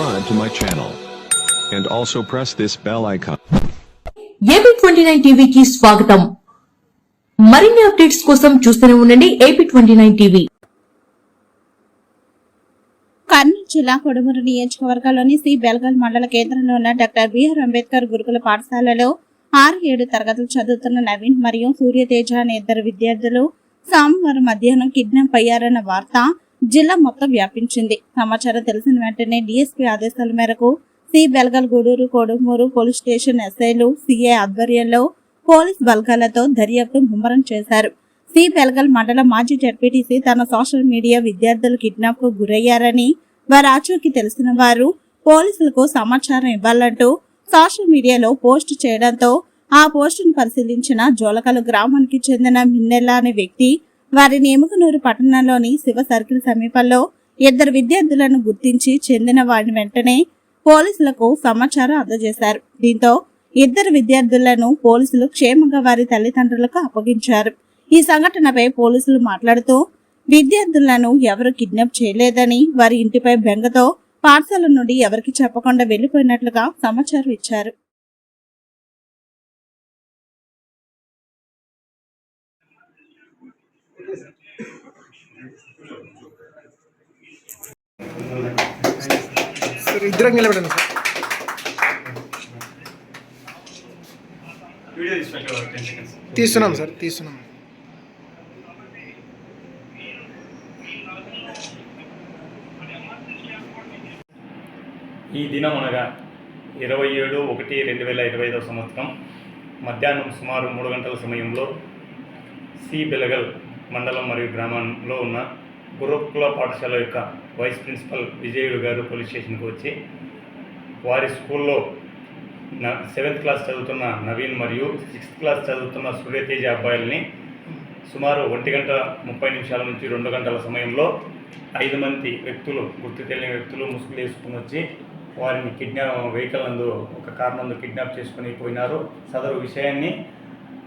subscribe to my channel. And also press this bell icon. AP twenty nine టీవీకి స్వాగతం మరిన్ని updates కోసం చూస్తూనే ఉండండి AP twenty nine TV Kurnool జిల్లా కొడుమూరు నియోజకవర్గంలోని సి బెల్గల్ మండల కేంద్రంలో ఉన్న డాక్టర్ బిఆర్ అంబేద్కర్ గురుకుల పాఠశాలలో ఆరు ఏడు తరగతులు చదువుతున్న నవీన్ మరియు సూర్యతేజ అనే ఇద్దరు విద్యార్థులు సోమవారం మధ్యాహ్నం కిడ్నాప్ అయ్యారన్న వార్త జిల్లా మొత్తం వ్యాపించింది. సమాచారం తెలిసిన వెంటనే డీఎస్పీ ఆదేశాల మేరకు C Belagal Gudur Kodumur police station ఎస్ఐలు సిఐ ఆధ్వర్యంలో పోలీస్ బలగాలతో దర్యాప్తు ముమ్మరం చేశారు. సి బెల్గల్ మండల మాజీ జడ్పీటీసీ తన సోషల్ మీడియా విద్యార్థులు కిడ్నాప్కు గురయ్యారని వారి ఆచూకీ తెలిసిన వారు పోలీసులకు సమాచారం ఇవ్వాలంటూ సోషల్ మీడియాలో పోస్ట్ చేయడంతో ఆ పోస్టును పరిశీలించిన జోలకలు గ్రామానికి చెందిన మిన్నెల్లా అనే వ్యక్తి వారి నేముకనూరు పట్టణంలోని శివ సర్కిల్ సమీపంలో ఇద్దరు విద్యార్థులను గుర్తించి చెందిన వారిని వెంటనే పోలీసులకు సమాచారం అందజేశారు. దీంతో ఇద్దరు విద్యార్థులను పోలీసులు క్షేమంగా వారి తల్లిదండ్రులకు అప్పగించారు. ఈ సంఘటనపై పోలీసులు మాట్లాడుతూ విద్యార్థులను ఎవరు కిడ్నాప్ చేయలేదని వారి ఇంటిపై బెంగతో పాఠశాల నుండి ఎవరికి చెప్పకుండా వెళ్ళిపోయినట్లుగా సమాచారం ఇచ్చారు. ఇద్దరం నిలబడండి సార్. తీస్తున్నాం సార్ తీస్తున్నాం. ఈ దినం అనగా ఇరవై ఏడు ఒకటి రెండు వేల ఇరవై ఐదవ సంవత్సరం మధ్యాహ్నం సుమారు మూడు గంటల సమయంలో సి బెలగల్ మండలం మరియు గ్రామంలో ఉన్న గురుకుల పాఠశాల యొక్క వైస్ ప్రిన్సిపల్ విజయుడు గారు పోలీస్ స్టేషన్కి వచ్చి వారి స్కూల్లో న సెవెంత్ క్లాస్ చదువుతున్న నవీన్ మరియు సిక్స్త్ క్లాస్ చదువుతున్న సూర్యతేజ అబ్బాయిల్ని సుమారు ఒంటి గంట ముప్పై నిమిషాల నుంచి రెండు గంటల సమయంలో ఐదు మంది వ్యక్తులు గుర్తు తెలియని వ్యక్తులు ముసుగులు వేసుకుని వచ్చి వారిని కిడ్నాప్ వెహికల్ నందు ఒక కార్ నందు కిడ్నాప్ చేసుకుని పోయినారు. సదరు విషయాన్ని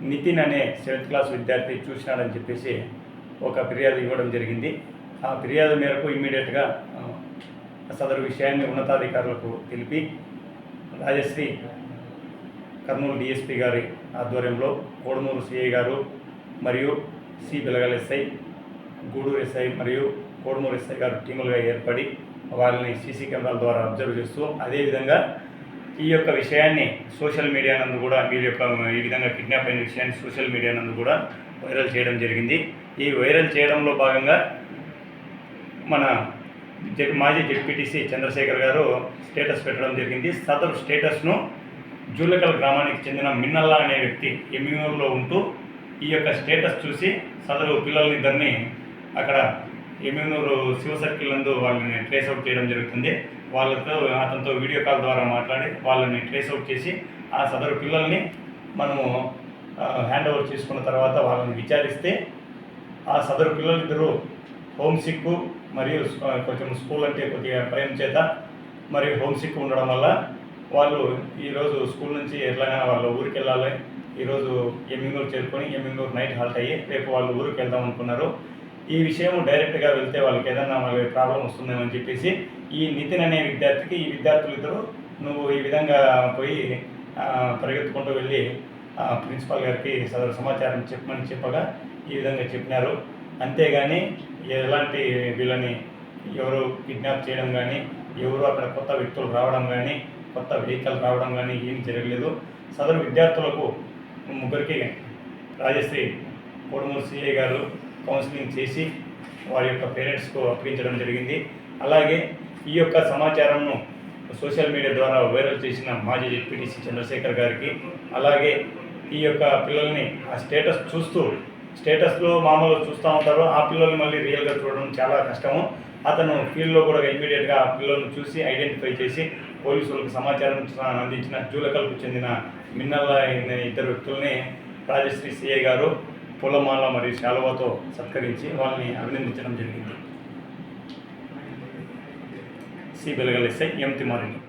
నితిన్ అనే సెవెంత్ క్లాస్ విద్యార్థి చూసినాడని చెప్పేసి ఒక ఫిర్యాదు ఇవ్వడం జరిగింది. ఆ ఫిర్యాదు మేరకు ఇమీడియట్గా సదరు విషయాన్ని ఉన్నతాధికారులకు తెలిపి రాజశ్రీ కర్నూలు డిఎస్పీ గారి ఆధ్వర్యంలో కోడమూరు సిఐ గారు మరియు C Belagal SI Gudur SI మరియు కోడమూరు ఎస్ఐ గారు టీములుగా ఏర్పడి వాళ్ళని సీసీ కెమెరాల ద్వారా అబ్జర్వ్ చేస్తూ అదేవిధంగా ఈ యొక్క విషయాన్ని సోషల్ మీడియా నందు కూడా వీరి యొక్క ఈ విధంగా కిడ్నాప్ అయిన విషయాన్ని సోషల్ మీడియా నందు కూడా వైరల్ చేయడం జరిగింది. ఈ వైరల్ చేయడంలో భాగంగా మన మాజీ జెడ్పీటీసీ చంద్రశేఖర్ గారు స్టేటస్ పెట్టడం జరిగింది. సదరు స్టేటస్ను జూలకల్ గ్రామానికి చెందిన మిన్నల్లా అనే వ్యక్తి ఎమ్యూర్లో ఉంటూ ఈ యొక్క స్టేటస్ చూసి సదరు పిల్లలిద్దరిని అక్కడ ఎమ్యూనూరు శివ సర్కిల్ నందు వాళ్ళని ట్రేస్ అవుట్ చేయడం జరుగుతుంది. వాళ్ళతో అతనితో వీడియో కాల్ ద్వారా మాట్లాడి వాళ్ళని ట్రేస్ అవుట్ చేసి ఆ సదరు పిల్లల్ని మనము హ్యాండ్ ఓవర్ చేసుకున్న తర్వాత వాళ్ళని విచారిస్తే ఆ సదరు పిల్లలిద్దరూ హోమ్ సిక్ మరియు కొంచెం స్కూల్ అంటే కొద్దిగా భయం చేత మరియు హోమ్ సిక్ ఉండడం వల్ల వాళ్ళు ఈరోజు స్కూల్ నుంచి ఎట్లయినా వాళ్ళ ఊరికి వెళ్ళాలి. ఈరోజు ఎమ్మింగూరు చేరుకొని ఎమ్మింగూరు నైట్ హాల్ట్ అయ్యి రేపు వాళ్ళు ఊరికి వెళ్దాం అనుకున్నారు. ఈ విషయం డైరెక్ట్గా వెళ్తే వాళ్ళకి ఏదన్నా వాళ్ళకి ప్రాబ్లం వస్తుందేమని చెప్పేసి ఈ నితిన్ అనే విద్యార్థికి ఈ విద్యార్థులు ఇద్దరు నువ్వు ఈ విధంగా పోయి పరిగెత్తుకుంటూ వెళ్ళి ప్రిన్సిపాల్ గారికి సదరు సమాచారం చెప్పమని చెప్పగా ఈ విధంగా చెప్పినారు. అంతేగాని ఎలాంటి వీళ్ళని ఎవరు కిడ్నాప్ చేయడం కానీ ఎవరు అక్కడ కొత్త వ్యక్తులు రావడం కానీ కొత్త వెహికల్ రావడం కానీ ఏం జరగలేదు. సదరు విద్యార్థులకు ముగ్గురికి రాజశ్రీ కోడుమూరు సిఐ గారు కౌన్సిలింగ్ చేసి వారి యొక్క పేరెంట్స్కు అప్పగించడం జరిగింది. అలాగే ఈ యొక్క సమాచారంను సోషల్ మీడియా ద్వారా వైరల్ చేసిన మాజీ జెడ్పీటీసీ చంద్రశేఖర్ గారికి అలాగే ఈ యొక్క పిల్లల్ని ఆ స్టేటస్ చూస్తూ స్టేటస్లో మామూలుగా చూస్తూ ఉంటారు. ఆ పిల్లల్ని మళ్ళీ రియల్గా చూడడం చాలా కష్టము. అతను ఫీల్డ్లో కూడా ఇమీడియట్గా ఆ పిల్లల్ని చూసి ఐడెంటిఫై చేసి పోలీసులకు సమాచారం అందించిన జూలకల్కు చెందిన మిన్నల్ల ఇద్దరు వ్యక్తుల్ని రాజశ్రీ సిఐ గారు పూలమాల మరియు శాలువాతో సత్కరించి వాళ్ళని అభినందించడం జరిగింది. C Belagal SI M Thimmareddy